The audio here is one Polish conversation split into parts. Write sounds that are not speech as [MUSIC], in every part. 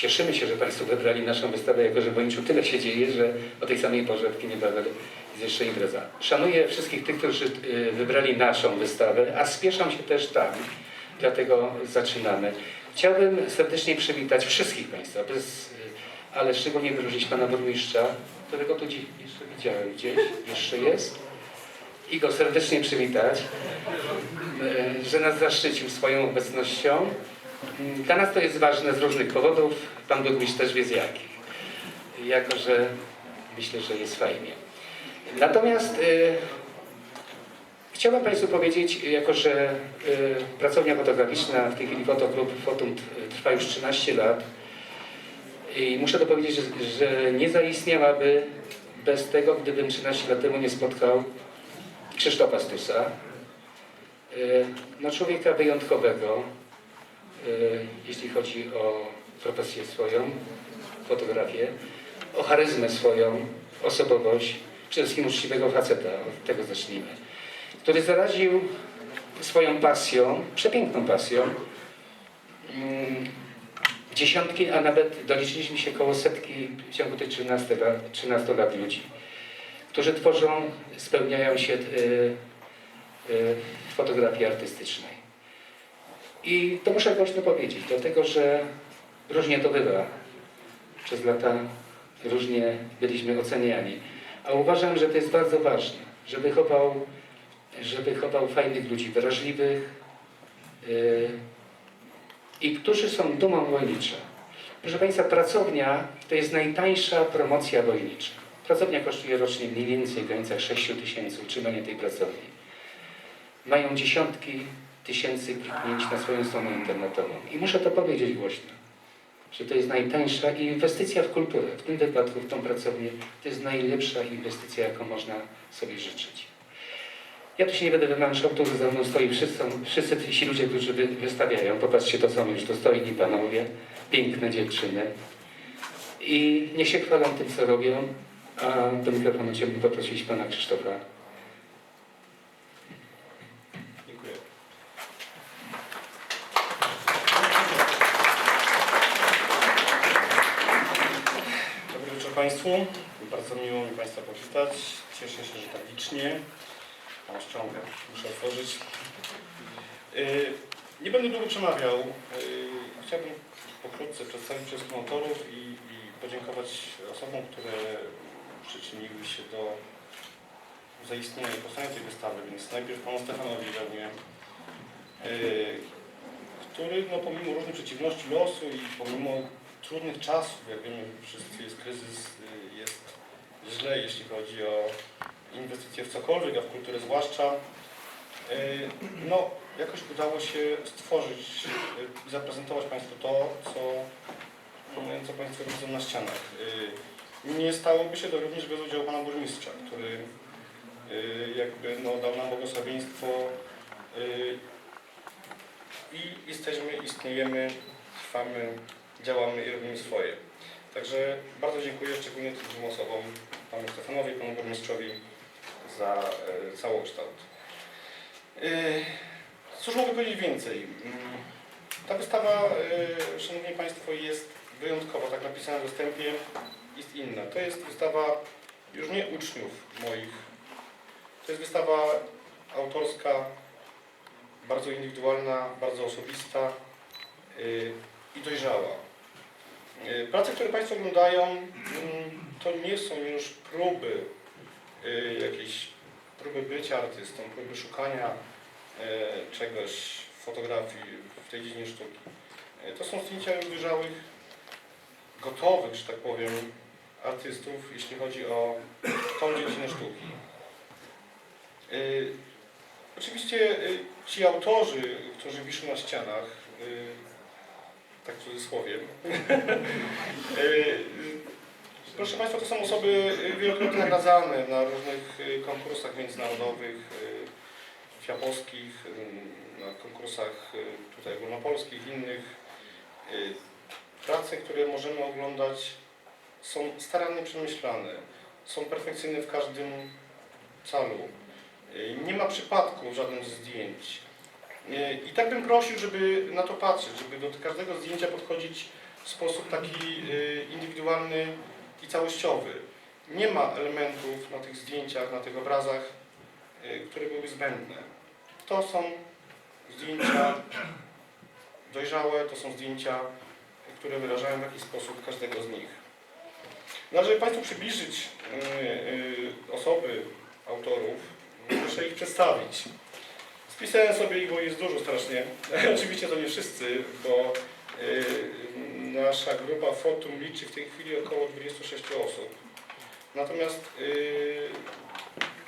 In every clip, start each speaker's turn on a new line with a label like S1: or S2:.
S1: cieszymy się, że Państwo wybrali naszą wystawę, jako że w Wojniczu tyle się dzieje, że o tej samej porze w Kinie Babel jest jeszcze impreza. Szanuję wszystkich tych, którzy y, wybrali naszą wystawę, a spieszą się też tam, dlatego zaczynamy. Chciałbym serdecznie przywitać wszystkich Państwa, bez, y, ale szczególnie wyróżnić Pana Burmistrza, którego tu dzi- jeszcze widziałem gdzieś, jeszcze jest, i go serdecznie przywitać, y, że nas zaszczycił swoją obecnością. Dla nas to jest ważne z różnych powodów, Pan Burmistrz też wie z jakich. Jako, że myślę, że jest fajnie. Natomiast y, chciałbym Państwu powiedzieć, jako że y, pracownia fotograficzna, w tej chwili Fotogroup Fotum t- trwa już 13 lat i muszę to powiedzieć, że, że nie zaistniałaby bez tego, gdybym 13 lat temu nie spotkał Krzysztofa Stusa, y, no człowieka wyjątkowego, y, jeśli chodzi o profesję swoją, fotografię, o charyzmę swoją, osobowość, przede wszystkim uczciwego faceta, od tego zacznijmy, który zaraził swoją pasją, przepiękną pasją, mm, dziesiątki, a nawet doliczyliśmy się koło setki w ciągu tych 13 lat, 13 lat ludzi, którzy tworzą, spełniają się y, y, w fotografii artystycznej. I to muszę głośno powiedzieć, dlatego że różnie to bywa. Przez lata różnie byliśmy oceniani. A uważam, że to jest bardzo ważne, że wychował, że wychował fajnych ludzi, wrażliwych yy, i którzy są dumą wojnicza. Proszę Państwa, pracownia to jest najtańsza promocja wojnicza. Pracownia kosztuje rocznie mniej więcej w granicach 6 tysięcy utrzymanie tej pracowni. Mają dziesiątki tysięcy kliknięć na swoją stronę internetową. I muszę to powiedzieć głośno że to jest najtańsza inwestycja w kulturę. W tym wypadku, w tą pracownię, to jest najlepsza inwestycja, jaką można sobie życzyć. Ja tu się nie będę wymęczał, tu za mną stoi wszyscy, wszyscy ci ludzie, którzy wy, wystawiają. Popatrzcie, to są już dostojni panowie, piękne dziewczyny. I niech się chwalą tym, co robią, a do mikrofonu chciałbym poprosić pana Krzysztofa.
S2: Dziękuję. Dobry wieczór Państwu. Bardzo miło mi Państwa powitać. Cieszę się, że tak licznie. Mam ściągę, muszę otworzyć. Yy, Nie będę długo przemawiał. Yy, Chciałbym pokrótce przedstawić wszystkich autorów i, i podziękować osobom, które przyczyniły się do zaistnienia i powstania tej wystawy. Więc najpierw Panu Stefanowi Wełnie, yy, który no, pomimo różnych przeciwności losu i pomimo trudnych czasów, jak wiemy wszyscy jest kryzys, y, jest źle, jeśli chodzi o inwestycje w cokolwiek, a w kulturę zwłaszcza. Y, No, jakoś udało się stworzyć y, i zaprezentować Państwu to, co, y, co Państwo widzą na ścianach. Y, Nie stałoby się to również bez udziału Pana Burmistrza, który y, jakby no, dał nam błogosławieństwo y, i jesteśmy, istniejemy, trwamy, działamy i robimy swoje. Także bardzo dziękuję szczególnie tym dwóm osobom, panu Stefanowi panu burmistrzowi za e, całokształt. E, cóż mogę powiedzieć więcej? Mm, Ta wystawa, e, szanowni państwo, jest wyjątkowa, tak napisana w wstępie, jest inna. To jest wystawa już nie uczniów moich, to jest wystawa autorska, bardzo indywidualna, bardzo osobista yy, i dojrzała. Yy, Prace, które Państwo oglądają, mm, to nie są już próby, yy, jakieś próby bycia artystą, próby szukania yy, czegoś w fotografii, w tej dziedzinie sztuki. To są zdjęcia już dojrzałych, gotowych, że tak powiem, artystów, jeśli chodzi o tą dziedzinę sztuki. Oczywiście ci autorzy, którzy wiszą na ścianach, tak w cudzysłowie, y, [LAUGHS] proszę Państwa, to są osoby y, wielokrotnie nagradzane na różnych y, konkursach międzynarodowych, fiapowskich, na konkursach tutaj ogólnopolskich, innych. Prace, które możemy oglądać są starannie przemyślane, są perfekcyjne w każdym calu. Nie ma przypadku w żadnym zdjęć. Y, I tak bym prosił, żeby na to patrzeć, żeby do każdego zdjęcia podchodzić w sposób taki y, indywidualny i całościowy. Nie ma elementów na tych zdjęciach, na tych obrazach, y, które byłyby zbędne. To są zdjęcia dojrzałe, to są zdjęcia, które wyrażają w jakiś sposób każdego z nich. No, żeby Państwu przybliżyć osoby autorów, muszę ich przedstawić. Spisałem sobie ich, bo jest dużo strasznie. [LAUGHS] Oczywiście to nie wszyscy, bo y, nasza grupa Fotum liczy w tej chwili około 26 osób. Natomiast y,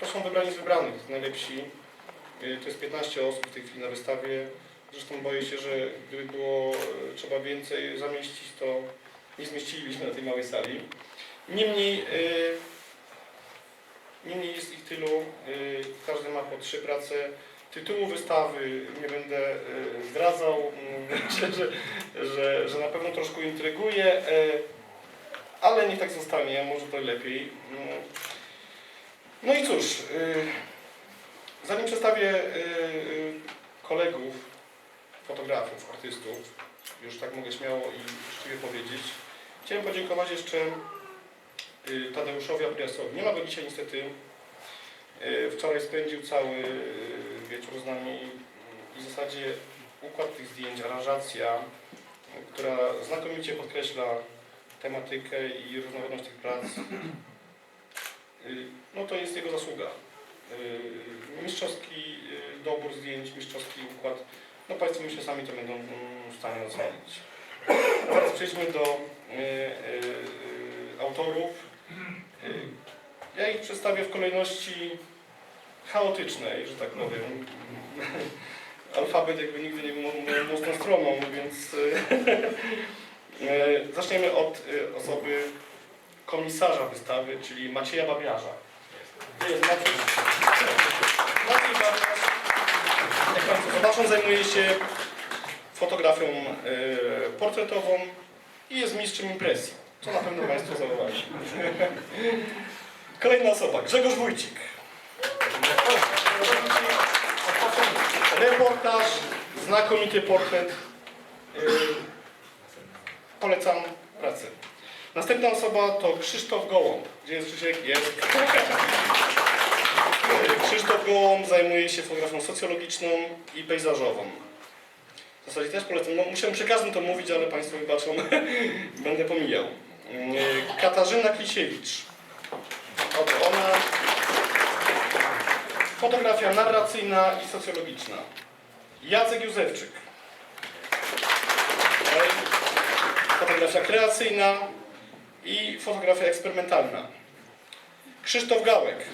S2: to są wybrani z wybranych, najlepsi. Y, to jest 15 osób w tej chwili na wystawie. Zresztą boję się, że gdyby było trzeba więcej zamieścić, to nie zmieścilibyśmy na tej małej sali. Niemniej, y, niemniej jest ich tylu, każdy ma po trzy prace. Tytułu wystawy nie będę y, zdradzał, Mm, [LAUGHS] myślę, że, że, że na pewno troszkę intryguje, y, ale niech tak zostanie, może to lepiej. Mm. No i cóż, y, zanim przedstawię kolegów, fotografów, artystów, już tak mogę śmiało i uczciwie powiedzieć, chciałem podziękować jeszcze Tadeuszowi Apriasowi. Nie ma go dzisiaj niestety. Wczoraj spędził cały wieczór z nami i w zasadzie układ tych zdjęć, aranżacja, która znakomicie podkreśla tematykę i różnorodność tych prac, y, no to jest jego zasługa. Y, Mistrzowski y, dobór zdjęć, mistrzowski układ, no Państwo myślę sami to będą mm, w stanie ocenić. Teraz przejdźmy do autorów. Ja ich przedstawię w kolejności chaotycznej, że tak powiem. Alfabet jakby nigdy nie był mo- moją mocną stroną, więc y, y, zaczniemy od y, osoby komisarza wystawy, czyli Macieja Babiarza. Jest Maciej. Maciej Babiarz, jak Państwo zobaczą, zajmuje się fotografią portretową i jest mistrzem impresji, co na pewno Państwo zauważy. [LAUGHS] Kolejna osoba, Grzegorz Wójcik. Reportaż, znakomity portret. Y, Polecam pracę. Następna osoba to Krzysztof Gołąb. Gdzie jest Krzysiek? Jest. Krzysztof Gołąb zajmuje się fotografią socjologiczną i pejzażową. W zasadzie też polecam. No, musiałem przy każdym to mówić, ale Państwo wybaczą, [LAUGHS] będę pomijał. Y, Katarzyna Klisiewicz. Oto ona. Fotografia narracyjna i socjologiczna. Jacek Józefczyk. Fotografia kreacyjna i fotografia eksperymentalna. Krzysztof Gałek.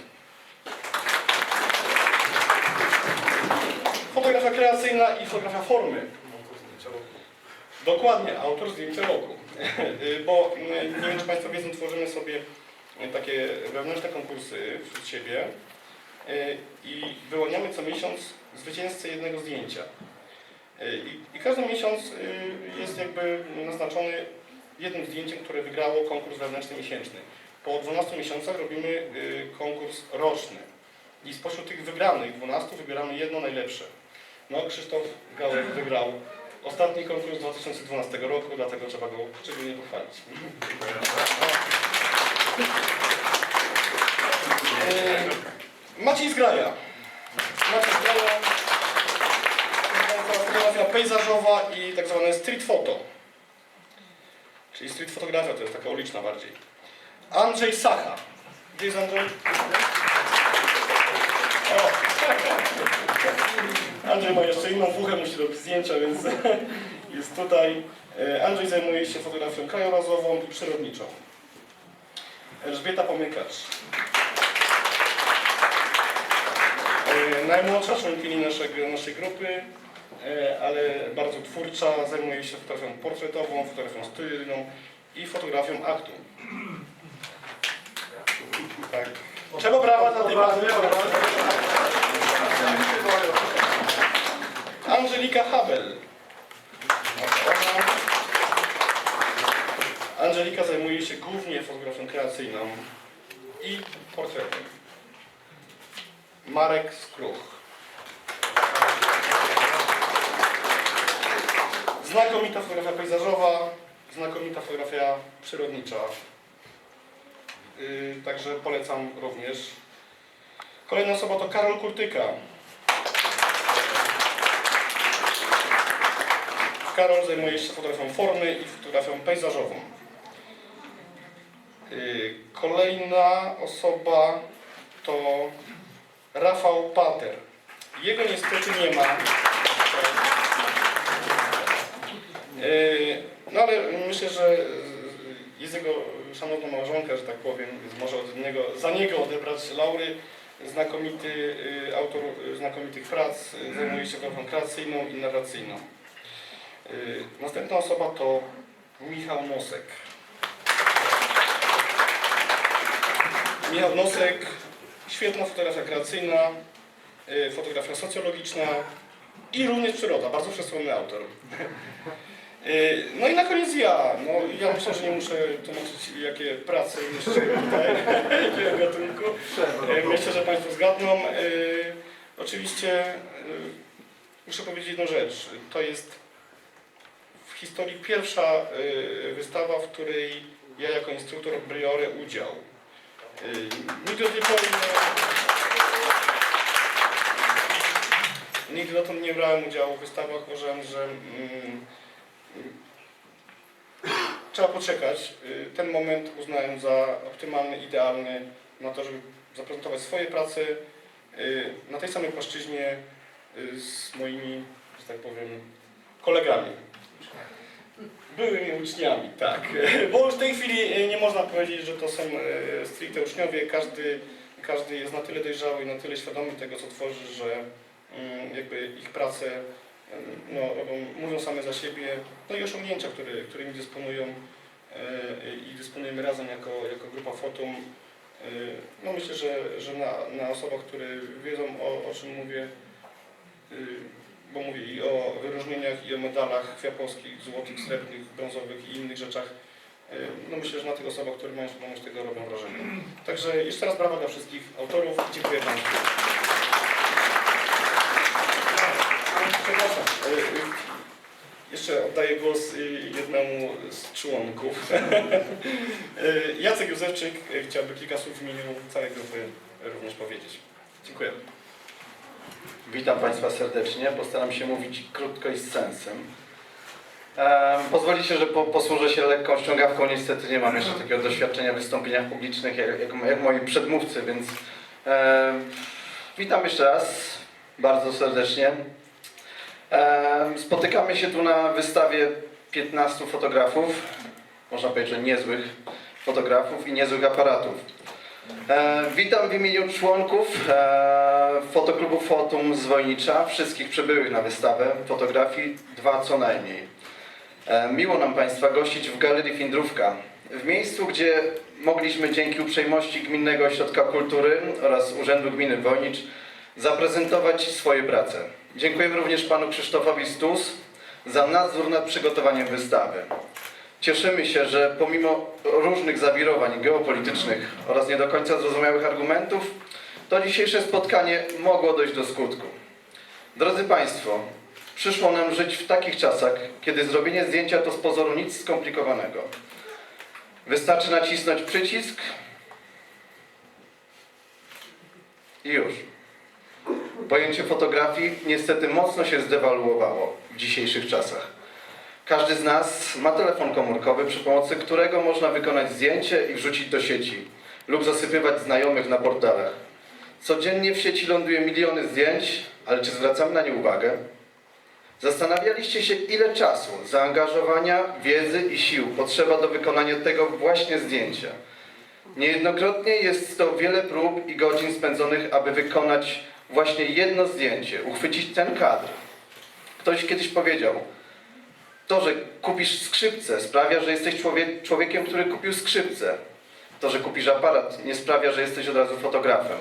S2: Fotografia kreacyjna i fotografia formy. Dokładnie, autor zdjęcia roku. [LAUGHS] Bo y, nie wiem, czy Państwo wiedzą, tworzymy sobie takie wewnętrzne konkursy wśród siebie i wyłaniamy co miesiąc zwycięzcę jednego zdjęcia. Y, I, I każdy miesiąc y, jest jakby naznaczony jednym zdjęciem, które wygrało konkurs wewnętrzny miesięczny. Po 12 miesiącach robimy konkurs roczny. I spośród tych wygranych 12 wybieramy jedno najlepsze. No, Krzysztof Gałek wygrał ostatni konkurs 2012 roku, dlatego trzeba go szczególnie pochwalić. E, Maciej Zgraja. Maciej Zgraja. Fotografia pejzażowa i tak zwane street photo. Czyli street fotografia to jest taka uliczna bardziej. Andrzej Sacha. Gdzie jest Andrzej? O. Andrzej ma jeszcze inną fuchę, musi robić zdjęcia, więc [LAUGHS] jest tutaj. E, Andrzej zajmuje się fotografią krajobrazową i przyrodniczą. Elżbieta Pomykacz. E, Najmłodsza członkini naszego, naszej grupy, e, ale bardzo twórcza, zajmuje się fotografią portretową, fotografią stylną i fotografią aktu. Tak. Czego brawa dla tej pani? Angelika Habel. Angelika zajmuje się głównie fotografią kreacyjną i portretem. Marek Skruch. Znakomita fotografia pejzażowa, znakomita fotografia przyrodnicza. Yy, Także polecam również. Kolejna osoba to Karol Kurtyka. Karol zajmuje się fotografią formy i fotografią pejzażową. Yy, Kolejna osoba to Rafał Pater. Jego niestety nie ma. Yy, No ale myślę, że jest jego szanowna małżonka, że tak powiem, może od niego, za niego odebrać laury. Znakomity yy, autor znakomitych prac, yy, zajmuje się fotografią kreacyjną i narracyjną. Yy, Następna osoba to Michał Nosek. Michał Nosek, świetna fotografia kreacyjna, y, fotografia socjologiczna i również przyroda, bardzo przestronny autor. Y, No i na koniec ja. No, ja myślę, że nie muszę tłumaczyć, jakie prace jeszcze tutaj, [LAUGHS] jakiego gatunku. Y, Myślę, że Państwo zgadną. Oczywiście muszę powiedzieć jedną rzecz. To jest w historii pierwsza wystawa, w której ja jako instruktor biorę udział. Y, Nigdy do tej pory nie, nigdy dotąd nie brałem udziału w wystawach. Uważałem, że mm, trzeba poczekać. Y, Ten moment uznałem za optymalny, idealny na to, żeby zaprezentować swoje prace y, na tej samej płaszczyźnie z moimi, że tak powiem, kolegami. Byłymi uczniami, tak. [LAUGHS] Bo już w tej chwili e, nie można powiedzieć, że to są e, stricte uczniowie. Każdy, każdy jest na tyle dojrzały i na tyle świadomy tego, co tworzy, że mm, jakby ich prace em, no, mówią same za siebie. No i osiągnięcia, które, którymi dysponują e, i dysponujemy razem jako, jako grupa Fotum. E, No myślę, że, że na, na osobach, które wiedzą o, o czym mówię, bo mówię i o wyróżnieniach, i o medalach kwiatowskich, złotych, srebrnych, brązowych i innych rzeczach. No myślę, że na tych osobach, które mają świadomość tego robią wrażenie. Także jeszcze raz brawa dla wszystkich autorów. Dziękuję Państwu. Przepraszam. y, Jeszcze oddaję głos y, jednemu z członków. Y, [LAUGHS] Jacek Józefczyk chciałby kilka słów w imieniu całej grupy również powiedzieć. Dziękuję.
S3: Witam Państwa serdecznie. Postaram się mówić krótko i z sensem. Ehm, pozwolicie, że po, posłużę się lekką ściągawką. Niestety nie mam jeszcze takiego doświadczenia w wystąpieniach publicznych jak, jak, jak moi przedmówcy, więc witam jeszcze raz bardzo serdecznie. Spotykamy się tu na wystawie 15 fotografów, można powiedzieć, że niezłych fotografów i niezłych aparatów. E, witam w imieniu członków e, Fotoklubu Fotum z wszystkich przybyłych na wystawę fotografii, dwa co najmniej. E, miło nam Państwa gościć w Galerii Findrówka, w miejscu, gdzie mogliśmy dzięki uprzejmości Gminnego Ośrodka Kultury oraz Urzędu Gminy Wojnicz zaprezentować swoje prace. Dziękujemy również Panu Krzysztofowi Stus za nadzór nad przygotowaniem wystawy. Cieszymy się, że pomimo różnych zawirowań geopolitycznych oraz nie do końca zrozumiałych argumentów, to dzisiejsze spotkanie mogło dojść do skutku. Drodzy Państwo, przyszło nam żyć w takich czasach, kiedy zrobienie zdjęcia to z pozoru nic skomplikowanego. Wystarczy nacisnąć przycisk i już. Pojęcie fotografii niestety mocno się zdewaluowało w dzisiejszych czasach. Każdy z nas ma telefon komórkowy, przy pomocy którego można wykonać zdjęcie i wrzucić do sieci lub zasypywać znajomych na portalach. Codziennie w sieci ląduje miliony zdjęć, ale czy zwracamy na nie uwagę? Zastanawialiście się, ile czasu, zaangażowania, wiedzy i sił potrzeba do wykonania tego właśnie zdjęcia. Niejednokrotnie jest to wiele prób i godzin spędzonych, aby wykonać właśnie jedno zdjęcie, uchwycić ten kadr. Ktoś kiedyś powiedział, to, że kupisz skrzypce sprawia, że jesteś człowiek, człowiekiem, który kupił skrzypce. To, że kupisz aparat nie sprawia, że jesteś od razu fotografem.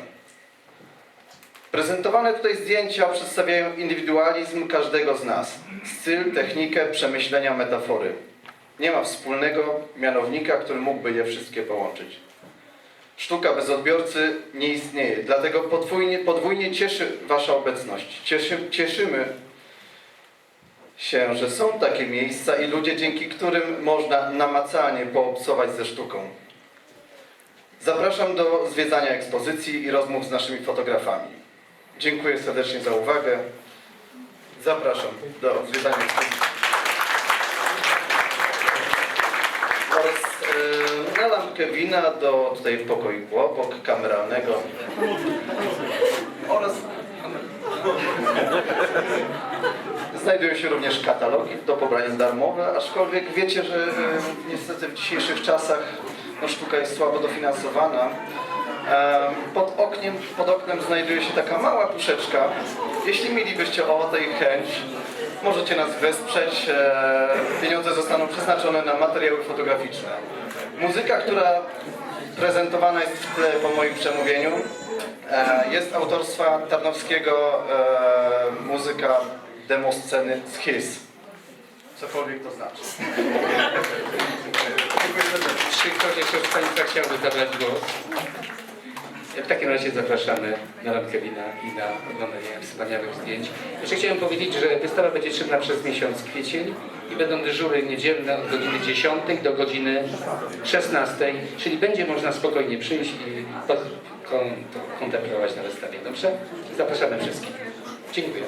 S3: Prezentowane tutaj zdjęcia przedstawiają indywidualizm każdego z nas. Styl, technikę, przemyślenia, metafory. Nie ma wspólnego mianownika, który mógłby je wszystkie połączyć. Sztuka bez odbiorcy nie istnieje, dlatego podwójnie, podwójnie cieszy Wasza obecność. Cieszy, cieszymy się, że są takie miejsca i ludzie, dzięki którym można namacalnie poobcować ze sztuką. Zapraszam do zwiedzania ekspozycji i rozmów z naszymi fotografami. Dziękuję serdecznie za uwagę. Zapraszam do zwiedzania ekspozycji. Oraz e, na lampkę wina do tutaj pokoiku obok, kameralnego. Oraz znajdują się również katalogi do pobrania darmowe, aczkolwiek wiecie, że niestety w dzisiejszych czasach no, sztuka jest słabo dofinansowana. Pod, okniem, pod oknem znajduje się taka mała puszeczka. Jeśli mielibyście ochotę i chęć, możecie nas wesprzeć. E, Pieniądze zostaną przeznaczone na materiały fotograficzne. Muzyka, która prezentowana jest w tle po moim przemówieniu, e, jest autorstwa Tarnowskiego e, muzyka demosceny z His. Cokolwiek to znaczy. Dziękuję serdecznie.
S1: Czy ktoś jeszcze z Państwa chciałby zabrać głos? W takim razie zapraszamy na lampkę wina i na oglądanie wspaniałych zdjęć. Jeszcze chciałem powiedzieć, że wystawa będzie czynna przez miesiąc kwiecień i będą dyżury niedzielne od godziny 10 do godziny 16, czyli będzie można spokojnie przyjść i kontemplować na wystawie. Dobrze? Zapraszamy wszystkich. Dziękuję.